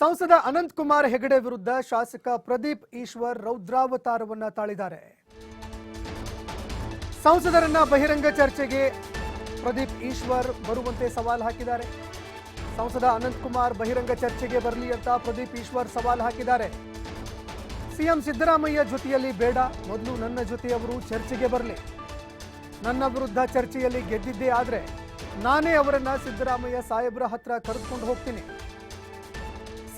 ಸಂಸದ ಅನಂತ್ ಕುಮಾರ್ ಹೆಗಡೆ ವಿರುದ್ಧ ಶಾಸಕ ಪ್ರದೀಪ್ ಈಶ್ವರ್ ರೌದ್ರಾವತಾರವನ್ನ ತಾಳಿದ್ದಾರೆ. ಸಂಸದರನ್ನ ಬಹಿರಂಗ ಚರ್ಚೆಗೆ ಪ್ರದೀಪ್ ಈಶ್ವರ್ ಬರುವಂತೆ ಸವಾಲು ಹಾಕಿದ್ದಾರೆ. ಸಂಸದ ಅನಂತ್ ಕುಮಾರ್ ಬಹಿರಂಗ ಚರ್ಚೆಗೆ ಬರಲಿ ಅಂತ ಪ್ರದೀಪ್ ಈಶ್ವರ್ ಸವಾಲು ಹಾಕಿದ್ದಾರೆ. ಸಿಎಂ ಸಿದ್ದರಾಮಯ್ಯ ಜೊತೆಯಲ್ಲಿ ಬೇಡ, ಮೊದಲು ನನ್ನ ಜೊತೆಯವರು ಚರ್ಚೆಗೆ ಬರಲಿ. ನನ್ನ ವಿರುದ್ಧ ಚರ್ಚೆಯಲ್ಲಿ ಗೆದ್ದಿದ್ದೇ ಆದರೆ ನಾನೇ ಅವರನ್ನ ಸಿದ್ದರಾಮಯ್ಯ ಸಾಹೇಬ್ರ ಹತ್ರ ಕರೆದುಕೊಂಡು ಹೋಗ್ತೀನಿ.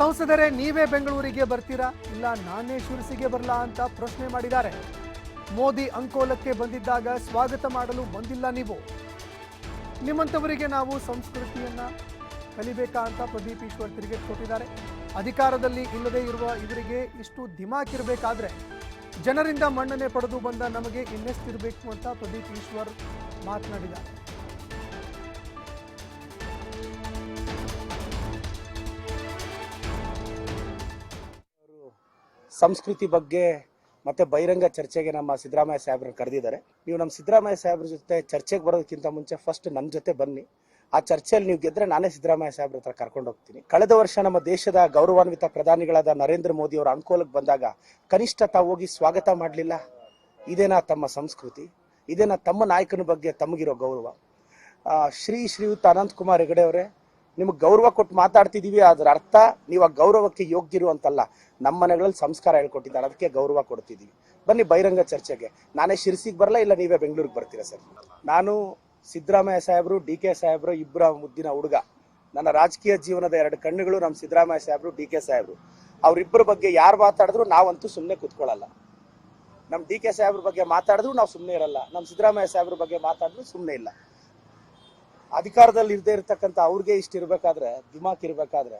ಸಂಸದರೇ ನೀವೇ ಬೆಂಗಳೂರಿಗೆ ಬರ್ತೀರಾ? ಇಲ್ಲ ನಾನೇ ಶಿರಸಿಗೆ ಬರಲಾ ಅಂತ ಪ್ರಶ್ನೆ ಮಾಡಿದ್ದಾರೆ. ಮೋದಿ ಅಂಕೋಲಕ್ಕೆ ಬಂದಿದ್ದಾಗ ಸ್ವಾಗತ ಮಾಡಲು ಬಂದಿಲ್ಲ ನೀವು. ನಿಮ್ಮಂಥವರಿಗೆ ನಾವು ಸಂಸ್ಕೃತಿಯನ್ನ ಕಲಿಬೇಕಾ ಅಂತ ಪ್ರದೀಪ್ ಈಶ್ವರ್ ತಿರುಗೇಟ್ ಕೊಟ್ಟಿದ್ದಾರೆ. ಅಧಿಕಾರದಲ್ಲಿ ಇಲ್ಲದೇ ಇರುವ ಇವರಿಗೆ ಇಷ್ಟು ದಿಮಾಕ್ ಇರಬೇಕಾದ್ರೆ ಜನರಿಂದ ಮನ್ನಣೆ ಪಡೆದು ಬಂದ ನಮಗೆ ಇನ್ನೆಷ್ಟಿರಬೇಕು ಅಂತ ಪ್ರದೀಪ್ ಈಶ್ವರ್ ಮಾತನಾಡಿದ್ದಾರೆ. ಸಂಸ್ಕೃತಿ ಬಗ್ಗೆ ಮತ್ತೆ ಬಹಿರಂಗ ಚರ್ಚೆಗೆ ನಮ್ಮ ಸಿದ್ದರಾಮಯ್ಯ ಸಾಹೇಬ್ರನ್ನ ಕರೆದಿದ್ದಾರೆ. ನೀವು ನಮ್ಮ ಸಿದ್ದರಾಮಯ್ಯ ಸಾಹೇಬ್ರ ಜೊತೆ ಚರ್ಚೆಗೆ ಬರೋದಕ್ಕಿಂತ ಮುಂಚೆ ಫಸ್ಟ್ ನನ್ನ ಜೊತೆ ಬನ್ನಿ. ಆ ಚರ್ಚೆಯಲ್ಲಿ ನೀವು ಗೆದ್ರೆ ನಾನೇ ಸಿದ್ದರಾಮಯ್ಯ ಸಾಹೇಬ್ರ ಹತ್ರ ಕರ್ಕೊಂಡು ಹೋಗ್ತೀನಿ. ಕಳೆದ ವರ್ಷ ನಮ್ಮ ದೇಶದ ಗೌರವಾನ್ವಿತ ಪ್ರಧಾನಿಗಳಾದ ನರೇಂದ್ರ ಮೋದಿ ಅವರ ಅಂಕೋಲಕ್ಕೆ ಬಂದಾಗ ಕನಿಷ್ಠ ತಾವು ಹೋಗಿ ಸ್ವಾಗತ ಮಾಡಲಿಲ್ಲ. ಇದೇನಾ ತಮ್ಮ ಸಂಸ್ಕೃತಿ? ಇದೇನಾ ತಮ್ಮ ನಾಯಕನ ಬಗ್ಗೆ ತಮಗಿರೋ ಗೌರವ? ಶ್ರೀ ಶ್ರೀಯುತ ಅನಂತ್ ಕುಮಾರ್ ಹೆಗಡೆ ಅವರೇ ನಿಮಗೆ ಗೌರವ ಕೊಟ್ಟು ಮಾತಾಡ್ತಿದೀವಿ, ಅದರ ಅರ್ಥ ನೀವು ಆ ಗೌರವಕ್ಕೆ ಯೋಗ್ಯರು ಅಂತಲ್ಲ ನಮ್ಮ ಮನೆಗಳಲ್ಲಿ ಸಂಸ್ಕಾರ ಹೇಳ್ಕೊಟ್ಟಿದ್ದಾರೆ ಅದಕ್ಕೆ ಗೌರವ ಕೊಡ್ತಿದ್ದೀವಿ ಬನ್ನಿ ಬಹಿರಂಗ ಚರ್ಚೆಗೆ. ನಾನೇ ಶಿರ್ಸಿಗೆ ಬರಲ್ಲ ಇಲ್ಲ ನೀವೇ ಬೆಂಗಳೂರಿಗೆ ಬರ್ತೀರಾ ಸರ್? ನಾನು ಸಿದ್ದರಾಮಯ್ಯ ಸಾಹೇಬರು, ಡಿ ಕೆ ಸಾಹೇಬರು ಇಬ್ಬರ ಮುದ್ದಿನ ಹುಡುಗ. ನನ್ನ ರಾಜಕೀಯ ಜೀವನದ ಎರಡು ಕಣ್ಣುಗಳು ನಮ್ಮ ಸಿದ್ದರಾಮಯ್ಯ ಸಾಹೇಬರು, ಡಿ ಕೆ ಸಾಹೇಬರು. ಅವರಿಬ್ಬರ ಬಗ್ಗೆ ಯಾರು ಮಾತಾಡಿದ್ರು ನಾವಂತೂ ಸುಮ್ಮನೆ ಕೂತ್ಕೊಳ್ಳಲ್ಲ ನಮ್ಮ ಡಿ ಕೆ ಸಾಹೇಬ್ರ ಬಗ್ಗೆ ಮಾತಾಡಿದ್ರು ನಾವು ಸುಮ್ಮನೆ ಇರಲ್ಲ. ನಮ್ಮ ಸಿದ್ದರಾಮಯ್ಯ ಸಾಹೇಬ್ರ ಬಗ್ಗೆ ಮಾತಾಡಿದ್ರು ಸುಮ್ಮನೆ ಇಲ್ಲ. ಅಧಿಕಾರದಲ್ಲಿ ಇರದೇ ಇರತಕ್ಕಂಥ ಅವ್ರಿಗೆ ಇಷ್ಟ ಇರಬೇಕಾದ್ರೆ, ದಿಮಾಕ್ ಇರಬೇಕಾದ್ರೆ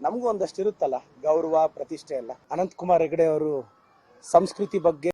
ನಮಗೂ ಒಂದಷ್ಟು ಇರುತ್ತಲ್ಲ ಗೌರವ, ಪ್ರತಿಷ್ಠೆ ಎಲ್ಲ. ಅನಂತಕುಮಾರ್ ಹೆಗಡೆ ಅವರು ಸಂಸ್ಕೃತಿ ಬಗ್ಗೆ